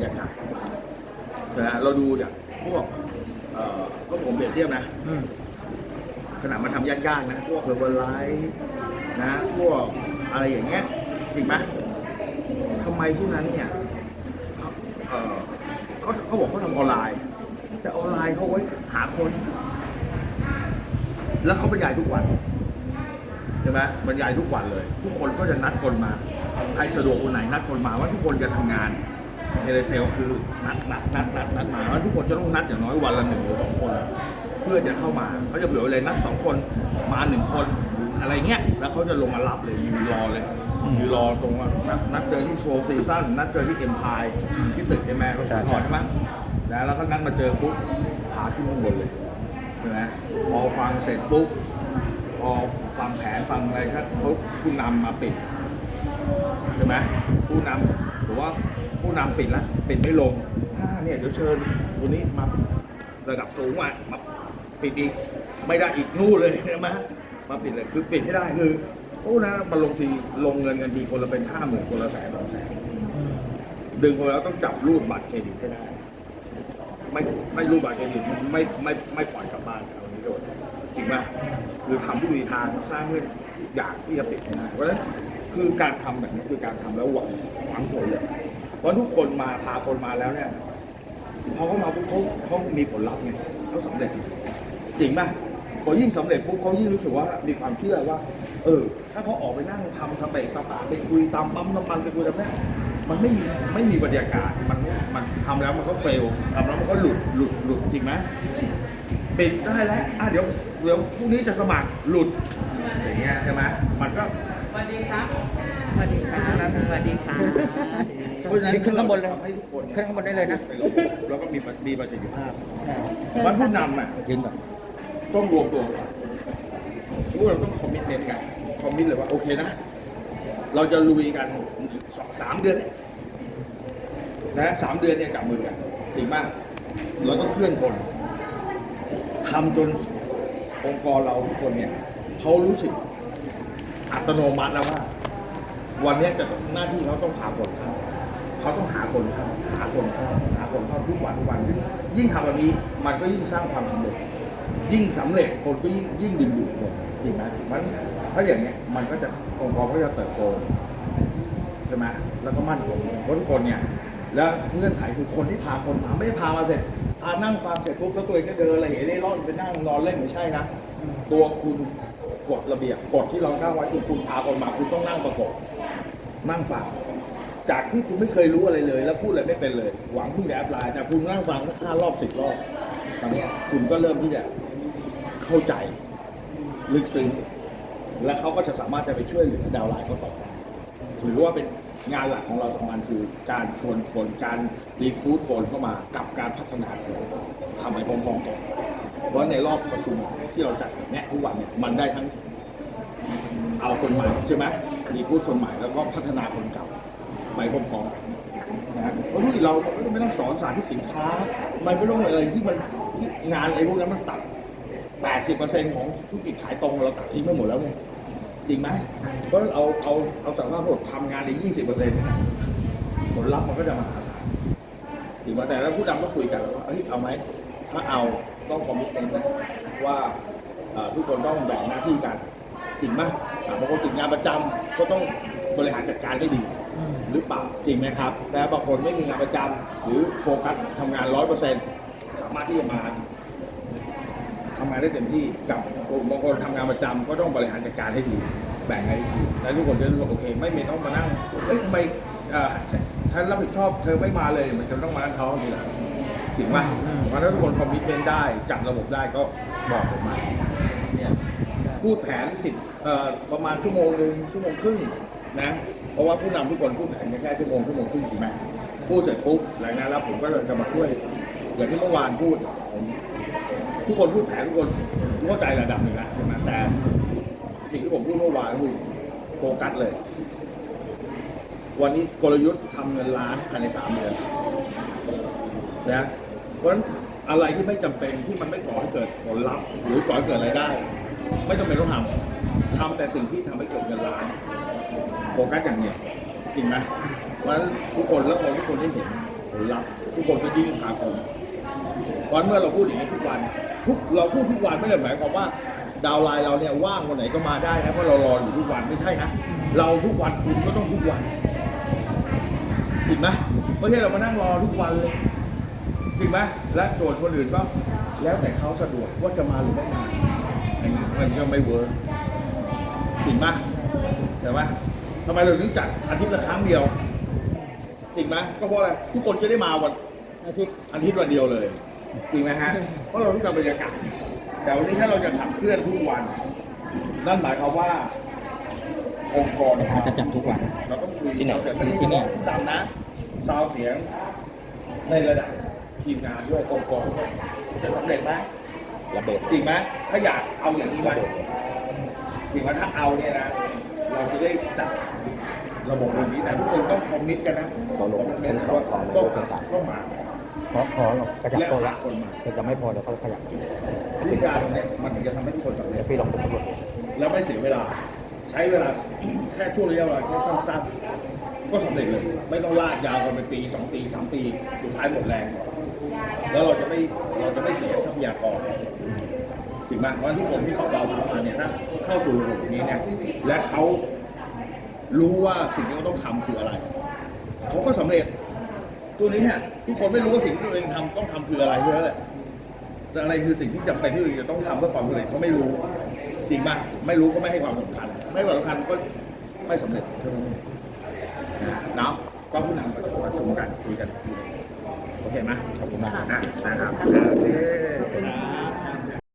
รยากาศนะฮะเราดูจากพวกเอ่อก็ผมเปรียบเทียบนะอืม ขนาดมาทำย่านๆนะ พวกเฮอร์บไลท์นะ พวกอะไรอย่างเงี้ยจริงไหมทำไมพวกนั้นเนี่ยเขาเอ่อเขาเขาบอกเขาทำออนไลน์ แต่ออนไลน์เขาไว้หาคน แล้วเขาบรรยายทุกวันใช่ไหมบรรยายทุกวันเลย ทุกคนก็จะนัดคนมา ใครสะดวกคนไหนนัดคนมาว่าทุกคนจะทำงาน เทเลเซลคือนัดนัดนัดนัดนัดมาว่าทุกคนจะต้องนัดอย่างน้อยวันละหนึ่งหรือสองคน เพื่อจะเข้ามาเขาจะเผื่อไว้เลยนัดสองคนมาหนึ่งคนหรืออะไรเงี้ยแล้วเขาจะลงมารับเลยยืนรอเลยยืนรอตรงว่านัดนัดเจอที่โชว์ซีซั่นนัดเจอที่เอ็มพายที่ตึกใช่ไหมรถใช่ถอนใช่ไหมแล้วแล้วก็นัดมาเจอปุ๊บพาขึ้นข้างบนเลยใช่ไหมพอฟังเสร็จปุ๊บพอฟังแผนฟังอะไรครับปุ๊บผู้นำมาปิดใช่ไหมผู้นำหรือว่า ผู้นำปิดแล้วปิดไม่ลงถ้าเนี่ยเดี๋ยวเชิญคนนี้มาระดับสูงอะมาปิดอีกไม่ได้อีกนู่นเลยใช่ไหมมาปิดเลยคือปิดให้ได้คือโอ้นะมาลงทีลงเงินกันทีคนละเป็นห้าหมื่นคนละแสนสองแสนดึงคนแล้วต้องจับรูดบัตรเครดิตให้ได้ ไม่ไม่รูดบัตรเครดิตไม่ไม่ไม่ปล่อยกลับบ้านเอานี้โดนจริงป่ะคือทำทุกวิธีทางสร้างเรื่องอยากที่จะปิดให้ได้เพราะฉะนั้นคือการทำแบบนี้คือการทำแล้วหวังหวังผลเลย เพราะทุกคนมาพาคนมาแล้วเนี่ยพอเขามาปุ๊บเขาเขามีผลลัพธ์ไงเขาสำเร็จจริงป่ะพอยิ่งสำเร็จปุ๊บเขายิ่งรู้สึกว่ามีความเชื่อว่า เออ ถ้าเขาออกไปนั่งทำทำเบรกสปาไปคุยตามปั๊มน้ำมันไปคุยแบบเนี้ยมันไม่มีไม่มีบรรยากาศมันมันทำแล้วมันก็เฟลทำแล้วมันก็หลุดหลุดหลุดจริงไหมปิดได้แล้วอะเดี๋ยวเดี๋ยวพรุ่งนี้จะสมัครหลุดอย่างเงี้ยใช่ไหมมันก็สวัสดีครับสวัสดีครับสวัสดีครับ เพราะฉะนั้นขึ้นข้างบนเลยทำให้ทุกคนขึ้นข้างบนได้เลยนะป็รบบแล้วก็มีประมีประสิทธิภาพมันผู้นำอะยืนก่อนต้องรวมตัวกันทุกคนต้องคอมมิตเมนต์กันคอมมิตเลยว่าโอเคนะ เราจะลุยกันสองสามเดือนเนี่ยนะสามเดือนเนี่ยจับมือกันจริงมาก เราต้องเคลื่อนคนทำจนองค์กรเราทุกคนเนี่ยเขารู้สึกอัตโนมัติแล้วว่า วันเนี้ยจะหน้าที่เขาต้องพาคน เขาต้องหาคนเข้าหาคนเข้าหาคนเข้าทุกวันทุกวัน ยิ่งทำแบบนี้มันก็ยิ่งสร้างความสำเร็จ ยิ่งสำเร็จคนก็ยิ่งยิ่งดึงดูดคนจริงไหมมันถ้าอย่างเงี้ยมันก็จะองค์กรก็จะเติบโตใช่ไหมแล้วก็มั่นคงเพราะคนเนี่ย แล้วเงื่อนไขคือคนที่พาคนมาไม่ได้พามาเสร็จพานั่งฟังเสร็จปุ๊บแล้วตัวเองก็เดินอะไรเหเร่ร่อนไปนั่งนอนเล่นไม่ใช่นะตัวคุณกฎระเบียบกฎที่เราตั้งไว้คือคุณพาคนมาคุณต้องนั่งประกบนั่งฟัง จากที่คุณไม่เคยรู้อะไรเลย แล้วพูดอะไรไม่เป็นเลย หวังพิ่งแอพพลายแต่คุณนั่งฟังห้ารอบสิบรอบตอนนี้คุณก็เริ่มที่จะเข้าใจ ลึกซึ้งและเขาก็จะสามารถจะไปช่วยเหลือดาวไลน์เขาต่อไปถือว่าเป็นงานหลักของเราสองอันคือการชวนคนการรีคูดคนเข้ามากับการพัฒนาคนทำไปพร้อมๆกันเพราะในรอบประชุมที่เราจัดแบบเนี้ยทุกวันเนี่ยมันได้ทั้งเอาคนใหม่ใช่ไหมรีคูดคนใหม่แล้วก็พัฒนาคนเก่า ไปพร้อมๆนะฮะเพราะธุรกิจเราเราไม่ต้องสอนสาธิตสินค้า มันไม่ต้องอะไรที่มันงานอะไรพวกนั้นมันตัด 80%ของธุรกิจขายตรงเราตัดทิ้งไปหมดแล้วเนี่ยจริงไหมเพราะเอาเอาเอาสารภาพหมดทำงานใน 20%ผลลัพธ์มันก็จะมหาศาลจริงไหมแต่แล้วผู้นำก็คุยกันว่าเฮ้ยเอาไหมถ้าเอาต้องคอมมิตเมนต์นะว่าทุกคนต้องแบ่งหน้าที่กันจริงไหมบางคนติดงานประจำก็ต้องบริหารจัดการให้ดี หรือเปล่าจริงไหมครับแต่บางคนไม่มีงานประจำหรือโฟกัสทำงานร้อยเปอร์เซ็นต์สามารถที่จะมาทำงานได้เต็มที่กับบางคนทำงานประจำก็ต้องบริหารจัดการให้ดี แบ่งให้ดีแล้วทุกคนจะรู้ว่าโอเค ไม่มีต้องมานั่งเอ้ยทำไมฉันรับผิดชอบเธอไม่มาเลยมันจะต้องมานั่งท้องทีหลังจริงป่ะอืมเพราะฉะนั้นทุกคนคอมมิชเมนต์ได้จัดระบบได้ก็บอกผมมาพูดแผนสิบประมาณชั่วโมงหนึ่งชั่วโมงครึ่งนะ เพราะว่าผู้นำทุกคนพูดแผนแค่ชั่วโมงชั่วโมงครึ่งถูกไหมพูดเสร็จปุ๊บหลังนั้นแล้วผมก็เลยจะมาช่วยอย่างที่เมื่อวานพูดผมทุกคนพูดแผนทุกคนเข้าใจระดับหนึ่งแล้วใช่ไหมแต่สิ่งที่ผมพูดเมื่อวานคือโฟกัสเลย วันนี้กลยุทธ์ทำเงินล้านภายในสามเดือนนะเพราะฉะนั้นอะไรที่ไม่จำเป็นที่มันไม่ก่อให้เกิดผลลัพธ์หรือก่อให้เกิดรายได้ ไม่จำเป็นต้องทำทำแต่สิ่งที่ทำให้เกิดเงินล้าน กัสอย่างเดียวจริงไหมเพราทุกคนแล้วเราทุกคนได้เห็นผลลัพธ์ทุกคนก็ยิ่งหาผมเพราะเมื่อเราพูดอย่างนี้ทุกวันทุกเราพูดทุกวันไม่ได้หมายความว่า ดาวไลน์เราเนี่ยว่างวันไหนก็มาได้นะเพราะเรารออยู่ทุกวันไม่ใช่นะเราทุกวันคุณก็ต้องทุกวันจริงไหมไม่ใช่เรามานั่งรอทุกวันเลยจริงไหมและโจทย์คนอื่นก็แล้วแต่เขาสะดวกว่าจะมาหรือไม่มาอย่างนี้มันก็ไม่เวิร์กจริงไหมแต่ว่า ทำไมเราถึงจัดอาทิตย์ละครั้งเดียวจริงไหมก็เพราะอะไรทุกคนจะได้มาวันอาทิตย์อาทิตย์วันเดียวเลยจริงไหมฮะเพราะเราต้องการบรรยากาศแต่วันนี้ถ้าเราจะขับเคลื่อนทุกวัน นั่นหมายความว่า องค์กรประธานจะจัดทุกวันเราต้องคุยที่ไหนแต่ที่เนี่ยต่ำนะซาวเสียงในระดับทีมงานด้วยองค์กรจะสำเร็จไหมระเบิดจริงไหมถ้าอยากเอาอย่างนี้ไหมจริงไหมถ้าเอาเนี่ยนะ เราจะได้จัดระบบแบบนี้แต่ทุกคนต้องคอมมิตกันนะเราลงชั้นสองก่อนต้องชั้นสามต้องมาขอขอเราขยับและตัวหาละคนมาแต่จะไม่พอเดี๋ยวเขาขยับวิธีการเนี่ยมันถึงจะทำให้ทุกคนสำเร็เดี๋ยจวพี่ลองไปสำรวจดูแล้วไม่เสียเวลา ใช้เวลาแค่ช่วงระยะเวลาแค่สั้นๆ ก็สำเร็จเลย ไม่ต้องลากยาวกันเป็นปีสองปีสามปีสุดท้ายหมดแรงก่อนแล้วเราจะไม่เราจะไม่เสียทรัพยากร ถึงไหมเพราะฉะนั้นทุกคนที่เขาเราเข้ามาเนี่ยถ้าเข้าสู่ระบบนี้เนี่ย และเขารู้ว่าสิ่งที่เขาต้องทำคืออะไรเขาก็สำเร็จ ตัวนี้ฮะทุกคนไม่รู้ว่าสิ่งที่ตัวเองทำต้องทำคืออะไรด้วยแหละอะไรคือสิ่งที่จำเป็นที่ตัวเองจะต้องทำเพื่อความสำเร็จเขาไม่รู้ จริงป่ะไม่รู้ก็ไม่ให้ความสำคัญ ไม่ให้ความสำคัญก็ไม่สำเร็จเนาะก็ผู้นำประชุมประชุมกันคุยกันโอเคไหมขอบคุณมากนะนะครับโอเค